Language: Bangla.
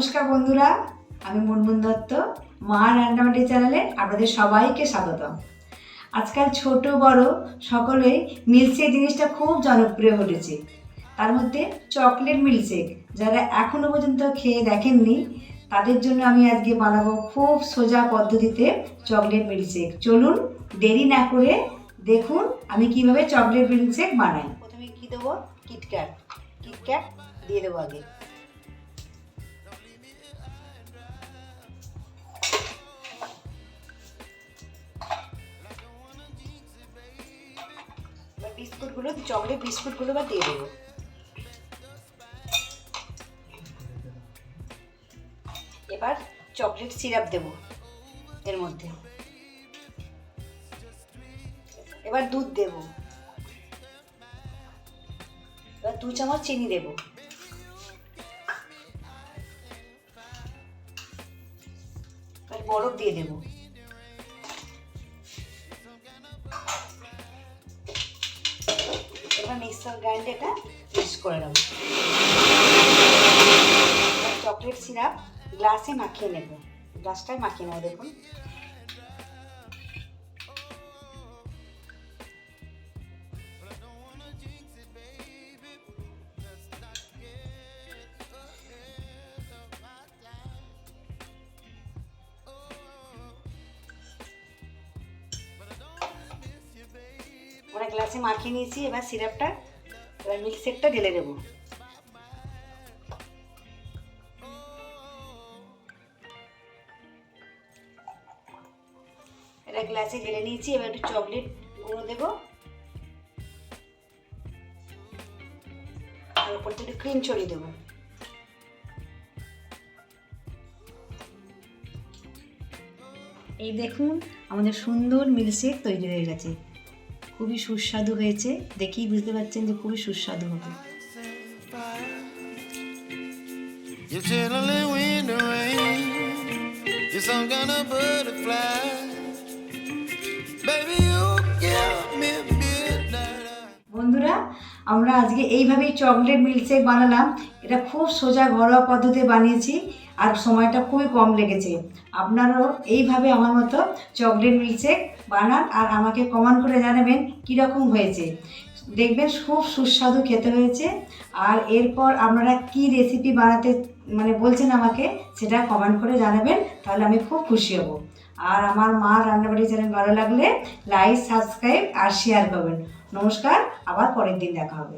নমস্কার বন্ধুরা, আমি মুনমুন দত্ত, মা রান্নাবাটি চ্যানেলে আপনাদের সবাইকে স্বাগতম। আজকাল ছোট, বড়, সকলেই মিল্কশেক জিনিসটা খুব জনপ্রিয় হয়েছে তার মধ্যে চকলেট মিল্কশেক, যারা এখনও পর্যন্ত খেয়ে দেখেননি, তাদের জন্য আমি আজকে বানাবো খুব সোজা পদ্ধতিতে চকলেট মিল্কশেক। চলুন দেরি না করে দেখুন আমি কীভাবে চকলেট মিল্কশেক বানাই। প্রথমে কি দেবো? কিটক্যাট কিটক্যাট দিয়ে দেবো আগে। বিস্কুটগুলো চকলেট বিস্কুটগুলো বা দিয়ে দেবো। এবার চকলেট সিরাপ দেব এর মধ্যে। এবার দুধ দেব। এবার দু চামচ চিনি দেব। এবার বরফ দিয়ে দেবো। মিক্সার গ্রাইন্ডে এটা মিক্স করে নেব। চকলেট সিরাপ গ্লাসে মাখিয়ে নেব। গ্লাসটায় মাখিয়ে নেব, দেখুন। গ্লাসে মাখিয়ে নিয়েছি, এবার সিরাপটা এবার মিল্কশেকটা ঢেলে দেবো। এটা গ্লাসে ঢেলে নিয়েছি, এবার একটু চকলেট গুঁড়ো দেবো। আর উপর থেকে ক্রিম ছড়িয়ে দেবো। এই দেখুন, আমাদের সুন্দর মিল্কশেক তৈরি হয়ে গেছে। খুবই সুস্বাদু হয়েছে। দেখেই বুঝতে পারছেন যে খুবই সুস্বাদু হবে। You're আমরা আজকে এইভাবেই চকলেট মিল্কশেক বানালাম। এটা খুব সোজা ঘরোয়া পদ্ধতিতে বানিয়েছি আর সময়টা খুবই কম লেগেছে। আপনারাও এইভাবে আমার মতো চকলেট মিল্কশেক বানান আর আমাকে কমেন্ট করে জানাবেন কীরকম হয়েছে। দেখবেন খুব সুস্বাদু খেতে হয়েছে। আর এরপর আপনারা কি রেসিপি বানাতে মানে বলছেন আমাকে সেটা কমেন্ট করে জানাবেন, তাহলে আমি খুব খুশি হব। আর আমার মা রান্নাবাড়ি চ্যানেল ভালো লাগলে লাইক সাবস্ক্রাইব আর শেয়ার করবেন। নমস্কার আবার পরের দিন দেখা হবে।